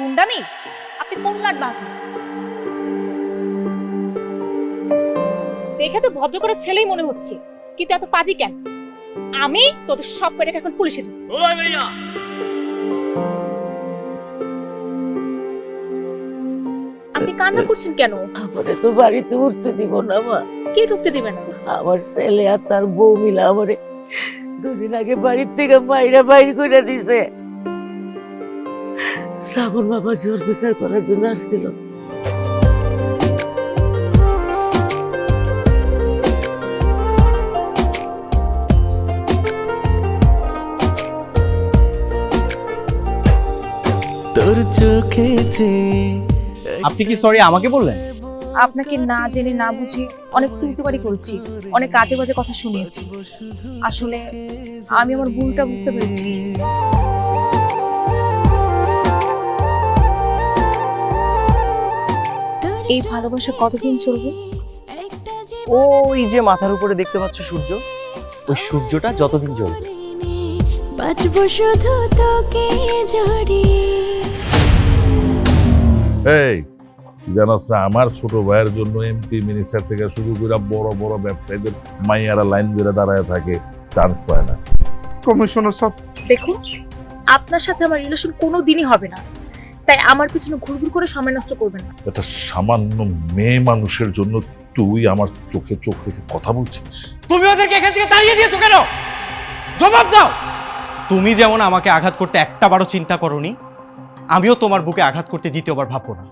গুন্ডামি? আপনি কোন লাট বাহাদুর দেখে তো ভদ্র করে ছেলেই মনে হচ্ছে কিন্তু এত পাজি কেন? আমি তোদের সব পেটাকে এখন পুলিশে দেবো ওই ভাইয়া! আপনি কান্না করছেন কেন? আমারে তো বাড়িতে উঠতে দিব না মা। কে ঢুকতে দিবে না? আমার ছেলে আর তার বউ মিলে আমারে দুদিন আগে বাড়ির থেকে বাইরে বাইর করে দিছে। শ্রাবণ বাবা জোর বিচার করার জন্য আসছিল। তোর আপনি কি সরি আমাকে বললেন? আপনাকে না জেনে না বুঝে অনেক তুইতুকারি করেছি অনেক কাজে বাজে কথা শুনিয়েছি। আসলে আমি আমার ভুলটা বুঝতে পেরেছি। এই ভালোবাসা কতদিন চলবে? ওই যে মাথার উপরে দেখতে পাচ্ছ সূর্য ওই সূর্যটা যতদিন জ্বলবে। বাঁচবো শুধু তোকে জড়িয়ে। এই জানাস না আমার ছোট ভাইয়ের জন্য এমপি মিনিস্টার থেকে শুরু করে বড় বড় ব্যবসায়ীদের মাইয়ারা লাইন ধরে দাঁড়ায় থাকে চান্স পায় না। কমিশনার সাহেব দেখুন আপনার সাথে আমার রিলেশন কোনো দিনই হবে না। তাই আমার পিছনে ঘুরঘুর করে সময় নষ্ট করবেন না। একটা সামান্য মেয়ে মানুষের জন্য তুই আমার চোখে চোখ রেখে কথা বলছিস? তুমি ওদেরকে এখান থেকে তাড়িয়ে দিয়েছ কেন? জবাব দাও। তুমি যেমন আমাকে আঘাত করতে একটা বারও চিন্তা করনি আমিও তোমার বুকে আঘাত করতে দ্বিতীয়বার ভাববো না।